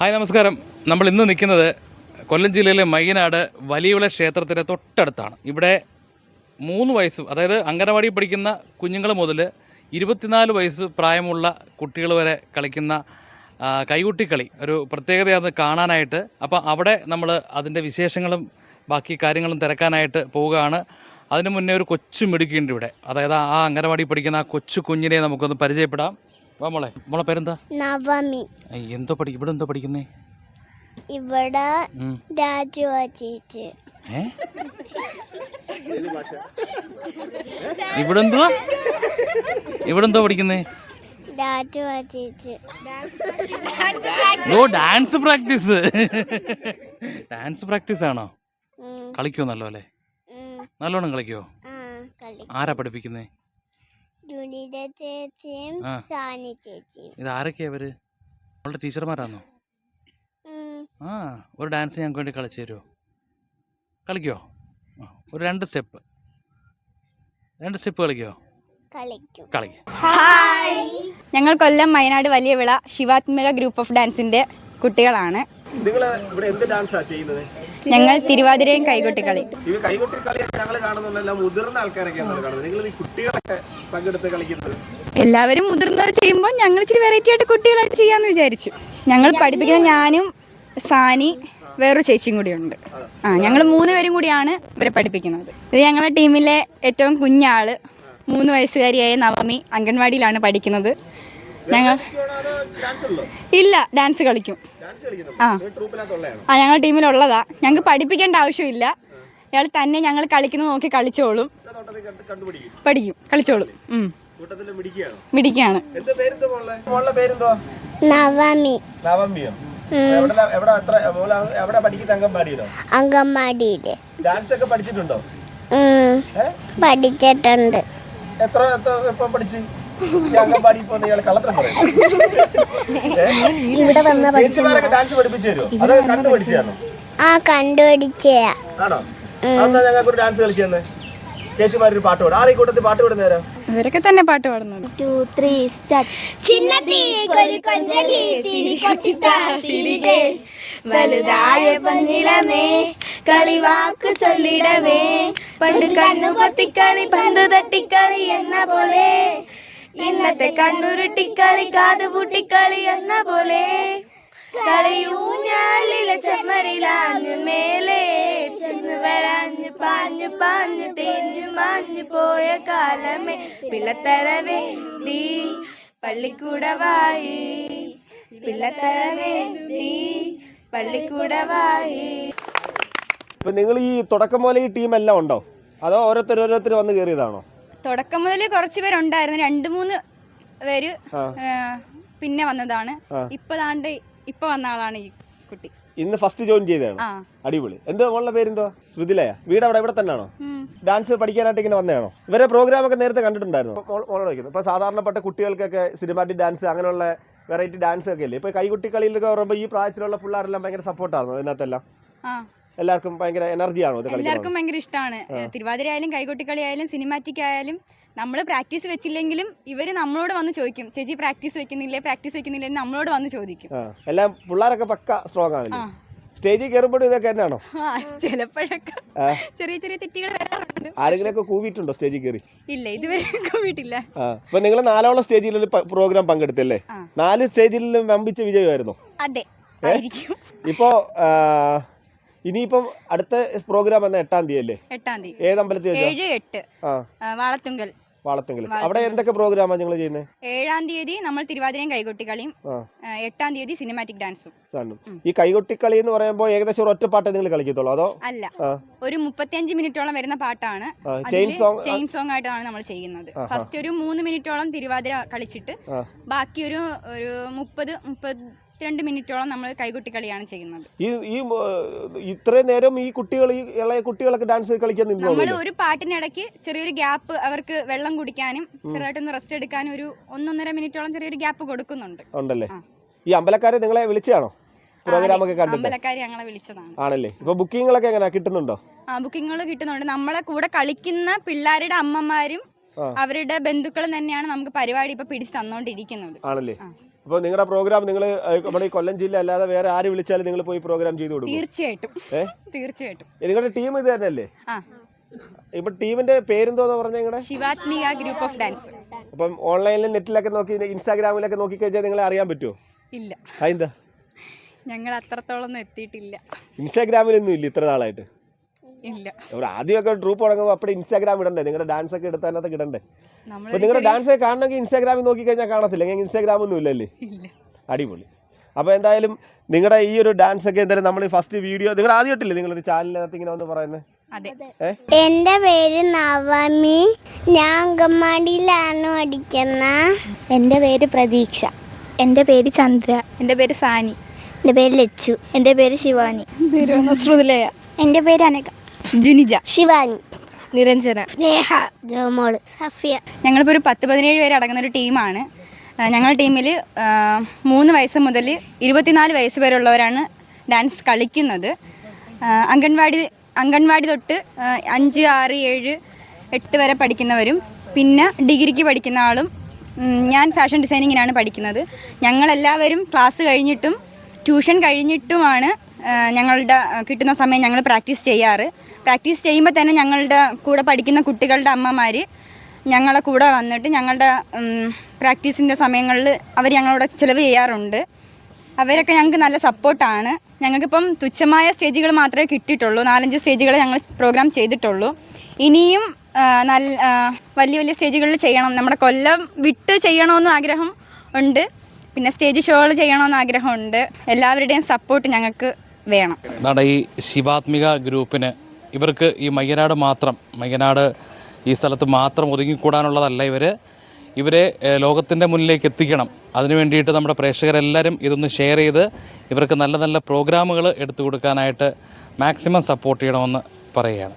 Hi നമസ്കാരം. നമ്മൾ ഇന്ന് നിൽക്കുന്നത് കൊല്ലം ജില്ലയിലെ മയ്യനാട് വലിയവിള ക്ഷേത്രത്തിന്റെ തൊട്ടടുത്താണ്. ഇവിടെ മൂന്ന് വയസ്സ് അതായത് അംഗനവാടി പഠിക്കുന്ന കുഞ്ഞുങ്ങൾ മുതൽ ഇരുപത്തിനാല് വയസ്സ് പ്രായമുള്ള കുട്ടികൾ വരെ കളിക്കുന്ന കൈകുട്ടിക്കളി ഒരു പ്രത്യേകതയാണ് കാണാനായിട്ട്. അപ്പോൾ അവിടെ നമ്മൾ അതിന്റെ വിശേഷങ്ങളും ബാക്കി കാര്യങ്ങളും തിരക്കാനായിട്ട് പോവുകയാണ്. അതിനു മുന്നേ ഒരു കൊച്ചു മിടുക്കിയുണ്ട് ഇവിടെ. അതായത് ആ അംഗനവാടി പഠിക്കുന്ന ആ കൊച്ചു കുഞ്ഞിനെ നമുക്കൊന്ന് പരിചയപ്പെടാം. വാ മോളെ. മോളെ പേരെന്താ? നവമി. എന്തോ പഠി ഇവിടെ എന്തോ പഠിക്കുന്നേ? ഇവിടെ. രാജു ചേച്ചി. ഇവിടെ എന്തുവാ ഇവിടെ എന്തോ പഠിക്കുന്നേ? രാജു ചേച്ചി. ഓ ഡാൻസ് പ്രാക്ടീസ്. ഡാൻസ് പ്രാക്ടീസ് ആണോ? കളിക്കോ നല്ലോലെ അല്ലേ നല്ലോണം കളിക്കോ ആരാ പഠിപ്പിക്കുന്നേ? ജുനിത ചേച്ചിയും ആ. സാനി ചേച്ചിയും ഇത് ആരൊക്കെയാ അവർ അവളുടെ ടീച്ചർമാരാണോ ഉം, ആ ഒരു ഡാൻസ് ഞങ്ങൾക്ക് വേണ്ടി കളിച്ചു തരുമോ കളിക്കോ? ആ, ഒരു രണ്ട് സ്റ്റെപ്പ്. രണ്ട് സ്റ്റെപ്പ് കളിക്കോ? കളിക്കും. കളിക്ക്. ഞങ്ങൾ കൊല്ലം വയനാട് വലിയ വിള ശിവാത്മിക ഗ്രൂപ്പ് ഓഫ് ഡാൻസിന്റെ കുട്ടികളാണ്. നിങ്ങൾ ഇവിടെ എന്ത് ഡാൻസാ ചെയ്യുന്നത്? ഞങ്ങൾ തിരുവാതിരയും കൈകൊട്ടിക്കളി ഈ കളി ഞങ്ങൾ കാണുന്നുണ്ടല്ലോ മുതിർന്ന ആൾക്കാരൊക്കെയാണ് കാണുന്നത്. നിങ്ങൾ ഈ കുട്ടികളൊക്കെ പങ്കെടുത്ത് കളിക്കുന്നത്? എല്ലാവരും മുതിർന്നത് ചെയ്യുമ്പോൾ ഞങ്ങൾ ഇച്ചിരി വെറൈറ്റി ആയിട്ട് കുട്ടികളായിട്ട് ചെയ്യാന്ന് വിചാരിച്ചു. ഞങ്ങൾ പഠിപ്പിക്കുന്ന ഞാനും സാനി വേറൊരു ചേച്ചിയും കൂടിയുണ്ട് ആ ഞങ്ങൾ മൂന്ന് പേരും കൂടിയാണ് ഇവരെ പഠിപ്പിക്കുന്നത്. ഇത് ഞങ്ങളുടെ ടീമിലെ ഏറ്റവും കുഞ്ഞാൾ മൂന്ന് വയസ്സുകാരിയായ നവമി അംഗൻവാടിയിലാണ് പഠിക്കുന്നത്. ഞങ്ങൾ ഇല്ല ഡാൻസ് കളിക്കും. ആ. ഞങ്ങൾ ട്രൂപ്പിനകത്തുള്ളതാണോ ആ ഞങ്ങളുടെ ടീമിലുള്ളതാ. ഞങ്ങൾക്ക് പഠിപ്പിക്കേണ്ട ആവശ്യമില്ല. ഇയാൾ തന്നെ ഞങ്ങൾ കളിക്കുന്നത് നോക്കി കളിച്ചോളും. പഠിക്കും കളിച്ചോളും. മിടിക്കാണ് നവമി. നവമ്യോ? എവിടെ എവിടെ എത്ര മോളെ എവിടെ പഠിക്കുന്ന അംഗൻവാടിയിലോ? അങ്കമാടിയിൽ ഡാൻസ് ഒക്കെ പഠിച്ചിട്ടുണ്ടോ പഠിച്ചിട്ടുണ്ട്. എത്ര എത്ര പഠിച്ച്? അംഗൻവാടി കള്ളത്തരം പറയും. ഇവിടെ വന്ന ആ ആണോ? ഞങ്ങൾക്ക് ഒരു ഡാൻസ് കളിച്ചു തന്നെ ചേച്ചിമാരൊരു പാട്ട് പാടും. ആരെ കൂട്ടത്തിൽ പാട്ട് ഇവരൊക്കെ തന്നെ പാട്ട് പാടുന്നത്. ടു ത്രീ സ്റ്റാർട്ട് ചിന്നത്തിരി കൊഞ്ചലി തിരി കൊട്ടിത്താത്തിരികെ വലുതായ പന്നിളമേ കളിവാക്ക് ചൊല്ലിടവേ പണ്ട് കണ്ണു പൊത്തിക്കളി പന്തു തട്ടിക്കളി എന്ന പോലെ ഇന്നത്തെ കണ്ണുരുട്ടിക്കളി കാതുപൂട്ടിക്കളി എന്ന പോലെ. കളിയൂഞ്ഞാലിലെ ചെമ്മരിലാഞ്ഞു മേലെ ചെന്ന് വരാഞ്ഞു പാഞ്ഞു പാഞ്ഞു തേഞ്ഞു മാഞ്ഞു പോയ കാലമേ. പിള്ളത്തരവേ നീ പള്ളിക്കൂടവായി. പിള്ളത്തരവേ നീ പള്ളിക്കൂടവായി. ഇപ്പൊ നിങ്ങൾ ഈ തുടക്കം പോലെ ഈ ടീം എല്ലാം ഉണ്ടോ? അതോ ഓരോരുത്തർ ഓരോരുത്തർ വന്ന് കയറിയതാണോ തുടക്കം മുതൽ കുറച്ച് പേരുണ്ടായിരുന്നു. രണ്ട് മൂന്ന് പേര് പിന്നെ വന്നതാണ്. ഇപ്പതാണ്ട് ഇപ്പൊ വന്ന ആളാണ് ഈ കുട്ടി. ഇന്ന് ഫസ്റ്റ് ജോയിൻ ചെയ്തതാണ്. അടിപൊളി. എന്തോ മോളുടെ പേരെന്തോ ശ്രുതിലയ. വീട് അവിടെ ഇവിടെ തന്നെയാണോ? ഡാൻസ് പഠിക്കാനായിട്ട് ഇങ്ങനെ വന്നതാണോ? ഇവരെ പ്രോഗ്രാം ഒക്കെ നേരത്തെ കണ്ടിട്ടുണ്ടായിരുന്നു? മോളോട് ഇപ്പൊ സാധാരണപ്പെട്ട കുട്ടികൾക്കൊക്കെ സിനിമാറ്റിക് ഡാൻസ് അങ്ങനെയുള്ള വെറൈറ്റി ഡാൻസ് ഒക്കെ ഇല്ലേ? ഇപ്പൊ കൈകുട്ടി കളിയിലൊക്കെ പറയുമ്പോൾ ഈ പ്രായത്തിലുള്ള പിള്ളേരെല്ലാം ഭയങ്കര സപ്പോർട്ടായിരുന്നു അതിനകത്തെല്ലാം ആ. എല്ലാവർക്കും ഭയങ്കര എനർജി ആണോ എല്ലാവർക്കും ഭയങ്കര ഇഷ്ടമാണ് തിരുവാതിര ആയാലും കൈകൊട്ടിക്കളി ആയാലും സിനിമാറ്റിക് ആയാലും നമ്മൾ പ്രാക്ടീസ് വെച്ചില്ലെങ്കിലും ഇവർ നമ്മളോട് വന്ന് ചോദിക്കും. ചേച്ചി പ്രാക്ടീസ് വെക്കുന്നില്ലേ? പ്രാക്ടീസ് വെക്കുന്നില്ലേ? നമ്മളോട് വന്ന് ചോദിക്കും. എല്ലാം പിള്ളേരൊക്കെ പക്ക സ്ട്രോങ് ആണല്ലേ? ആ. സ്റ്റേജിൽ കയറുമ്പോഴും ഇതൊക്കെ തന്നെയാണോ? ചിലപ്പോഴൊക്കെ ചെറിയ ചെറിയ തെറ്റുകൾ വരാറുണ്ട്. ആരെങ്കിലുമൊക്കെ കൂവിയിട്ടുണ്ടോ സ്റ്റേജിൽ കയറി? ഇല്ല ഇതുവരെ കൂവിട്ടില്ല ആ. അപ്പൊ നിങ്ങൾ നാലോളം സ്റ്റേജിൽ പ്രോഗ്രാം പങ്കെടുത്തല്ലേ. നാല് സ്റ്റേജിലും വമ്പിച്ച വിജയമായിരുന്നു. അതെ ഇപ്പോ ഇനിയിപ്പം അടുത്ത പ്രോഗ്രാം എന്ന എട്ടാം തീയതി അല്ലേ എട്ടാം തീയതി. ഏത് അമ്പലത്തിൽ ഏഴ് എട്ട്. വാളത്തുങ്കൽ. വാളത്തെങ്കിൽ. അവിടെ എന്തൊക്കെ പ്രോഗ്രാമാണ് നിങ്ങൾ ചെയ്യുന്നത് ഏഴാം തീയതി നമ്മൾ തിരുവാതിരയും കൈകൊട്ടിക്കളിയും എട്ടാം തീയതി സിനിമാറ്റിക് ഡാൻസും ഈ കൈകൊട്ടിക്കളി എന്ന് പറയുമ്പോൾ ഏകദേശം ഒരു പാട്ട് നിങ്ങൾ കളിക്കത്തുള്ളൂ അതോ? അല്ല. ഒരു മുപ്പത്തിയഞ്ച് മിനിറ്റോളം വരുന്ന പാട്ടാണ്. ചെയിൻ സോങ് ചെയിൻ സോങ് ആയിട്ടാണ് നമ്മൾ ചെയ്യുന്നത്. ഫസ്റ്റ് ഒരു മൂന്ന് മിനിറ്റോളം തിരുവാതിര കളിച്ചിട്ട് ബാക്കി ഒരു ഒരു മുപ്പത് മുപ്പത് മുപ്പത്തിരണ്ട് മിനിറ്റോളം നമ്മൾ കൈകുട്ടിക്കളിയാണ് ചെയ്യുന്നത്. ഈ ഈ ഇത്രയും നേരം ഈ കുട്ടികൾ ഈ ഇളയ കുട്ടികളൊക്കെ ഡാൻസ് കളിക്കാൻ നമ്മൾ ഒരു പാട്ടിനിടയ്ക്ക് ചെറിയൊരു ഗ്യാപ്പ് അവർക്ക് വെള്ളം കുടിക്കാനും ചെറുതായിട്ടൊന്ന് റെസ്റ്റ് എടുക്കാനും ഒരു ഒന്നൊന്നര മിനിറ്റോളം ചെറിയൊരു ഗ്യാപ്പ് കൊടുക്കുന്നുണ്ട്. ഉണ്ടല്ലേ? ഈ അമ്പലക്കാരെ നിങ്ങളെ വിളിച്ചാണോ പ്രോഗ്രാം ഒക്കെ കണ്ടിട്ട്? ആണല്ലേ? ഇപ്പൊ ബുക്കിങ്ങുകളൊക്കെ എങ്ങനെയാ കിട്ടുന്നുണ്ടോ? ആ ബുക്കിങ്ങുകൾ കിട്ടുന്നുണ്ട്. നമ്മളെ കൂടെ കളിക്കുന്ന പിള്ളേരുടെ അമ്മമാരും അവരുടെ ബന്ധുക്കളും തന്നെയാണ് നമുക്ക് പരിപാടി ഇപ്പൊ പിടിച്ചു തന്നോണ്ടിരിക്കുന്നത്. ആണല്ലേ. അപ്പോൾ നിങ്ങളുടെ പ്രോഗ്രാം നിങ്ങൾ നമ്മുടെ ഈ കൊല്ലം ജില്ല അല്ലാതെ വേറെ ആര് വിളിച്ചാലും നിങ്ങൾ പോയി പ്രോഗ്രാം ചെയ്തു കൊടുക്കും. തീർച്ചയായിട്ടും. തീർച്ചയായിട്ടും. നിങ്ങളുടെ ടീം ഇത് തന്നെയല്ലേ? ഇപ്പൊ ടീമിന്റെ പേരെന്തോന്ന് പറഞ്ഞ നിങ്ങളുടെ ശിവാത്മിക ഗ്രൂപ്പ് ഓഫ് ഡാൻസ് അപ്പം ഓൺലൈനിൽ നെറ്റിലൊക്കെ നോക്കി ഇൻസ്റ്റാഗ്രാമിലൊക്കെ നോക്കി കഴിഞ്ഞാൽ നിങ്ങളെ അറിയാൻ പറ്റുമോ ഇല്ല. അതെന്താ? ഞങ്ങൾ അത്രത്തോളം എത്തിയിട്ടില്ല. ഇൻസ്റ്റാഗ്രാമിലൊന്നും ഇല്ല ഇത്ര നാളായിട്ട്. ഇല്ല. ഒരു ആദ്യമൊക്കെ ട്രൂപ്പ് തുടങ്ങുമ്പോൾ അപ്പോൾ ഇൻസ്റ്റാഗ്രാം ഇടണ്ടേ? നിങ്ങളുടെ ഡാൻസ് ഒക്കെ എടുത്ത് അതിനകത്ത് ഇടണ്ടേ? നമ്മൾ അപ്പൊ നിങ്ങളുടെ ഡാൻസ് കാണണമെങ്കിൽ ഇൻസ്റ്റാഗ്രാമിൽ നോക്കി കഴിഞ്ഞാൽ കാണത്തില്ല. ഞങ്ങൾ ഇൻസ്റ്റാഗ്രാം ഒന്നും ഇല്ലല്ലേ? ഇല്ല. അടിപൊളി. അപ്പോൾ എന്തായാലും നിങ്ങളുടെ ഈ ഒരു ഡാൻസ് ഒക്കെ എന്തായാലും നമ്മൾ ഫസ്റ്റ് വീഡിയോ നിങ്ങൾ ആദ്യമായിട്ടില്ലേ നിങ്ങളൊരു ചാനലിനകത്ത് ഇങ്ങനെ വന്ന് പറയുന്നത്? എന്റെ പേര് നവമി. ഞാൻ അങ്കമാടിയിലാണ് പഠിക്കുന്ന. എന്റെ പേര് പ്രതീക്ഷ. എന്റെ പേര് ചന്ദ്ര. എന്റെ പേര് സാനി. എന്റെ പേര് ലച്ചു. എന്റെ പേര് ശിവാനി. ശ്രുതിലയ എന്റെ പേര് അനക ജുനിജ. ശിവാനി. നിരഞ്ജന. സ്നേഹ ജോമോൾ സഫിയ. ഞങ്ങളിപ്പോൾ ഒരു പത്ത് പതിനേഴ് പേര് അടങ്ങുന്ന ഒരു ടീമാണ്. ഞങ്ങൾ ഞങ്ങളുടെ ടീമിൽ മൂന്ന് വയസ്സ് മുതൽ ഇരുപത്തിനാല് വയസ്സ് വരെയുള്ളവരാണ് ഡാൻസ് കളിക്കുന്നത്. അംഗൻവാടി അംഗൻവാടി തൊട്ട് അഞ്ച് ആറ് ഏഴ് എട്ട് വരെ പഠിക്കുന്നവരും പിന്നെ ഡിഗ്രിക്ക് പഠിക്കുന്ന ആളും ഞാൻ ഫാഷൻ ഡിസൈനിങ്ങിനാണ് പഠിക്കുന്നത്. ഞങ്ങളെല്ലാവരും ക്ലാസ് കഴിഞ്ഞിട്ടും ട്യൂഷൻ കഴിഞ്ഞിട്ടുമാണ് ഞങ്ങളുടെ കിട്ടുന്ന സമയം ഞങ്ങൾ പ്രാക്ടീസ് ചെയ്യാറ്. പ്രാക്ടീസ് ചെയ്യുമ്പോൾ തന്നെ ഞങ്ങളുടെ കൂടെ പഠിക്കുന്ന കുട്ടികളുടെ അമ്മമാർ ഞങ്ങളുടെ കൂടെ വന്നിട്ട് ഞങ്ങളുടെ പ്രാക്ടീസിന്റെ സമയങ്ങളിൽ അവർ ഞങ്ങളോട് ചിലവ് ചെയ്യാറുണ്ട്. അവരൊക്കെ ഞങ്ങൾക്ക് നല്ല സപ്പോർട്ടാണ്. ഞങ്ങൾക്കിപ്പം തുച്ഛമായ സ്റ്റേജുകൾ മാത്രമേ കിട്ടിയിട്ടുള്ളൂ. നാലഞ്ച് സ്റ്റേജുകൾ ഞങ്ങൾ പ്രോഗ്രാം ചെയ്തിട്ടുള്ളൂ. ഇനിയും നല്ല വലിയ വലിയ സ്റ്റേജുകളിൽ ചെയ്യണം. നമ്മുടെ കൊല്ലം വിട്ട് ചെയ്യണമെന്ന് ആഗ്രഹം ഉണ്ട്. പിന്നെ സ്റ്റേജ് ഷോകൾ ചെയ്യണമെന്ന് ആഗ്രഹമുണ്ട് എല്ലാവരുടെയും സപ്പോർട്ട് ഞങ്ങൾക്ക് വേണം. ഈ ശിവാത്മിക ഗ്രൂപ്പിന് ഇവർക്ക് ഈ മയ്യനാട് മാത്രം മയ്യനാട് ഈ സ്ഥലത്ത് മാത്രം ഒതുങ്ങിക്കൂടാനുള്ളതല്ല ഇവർ ഇവരെ ലോകത്തിന്റെ മുന്നിലേക്ക് എത്തിക്കണം. അതിനു വേണ്ടിയിട്ട് നമ്മുടെ പ്രേക്ഷകരെല്ലാവരും ഇതൊന്ന് ഷെയർ ചെയ്ത് ഇവർക്ക് നല്ല നല്ല പ്രോഗ്രാമുകൾ എടുത്തു കൊടുക്കാനായിട്ട് മാക്സിമം സപ്പോർട്ട് ചെയ്യണമെന്ന് പറയുകയാണ്.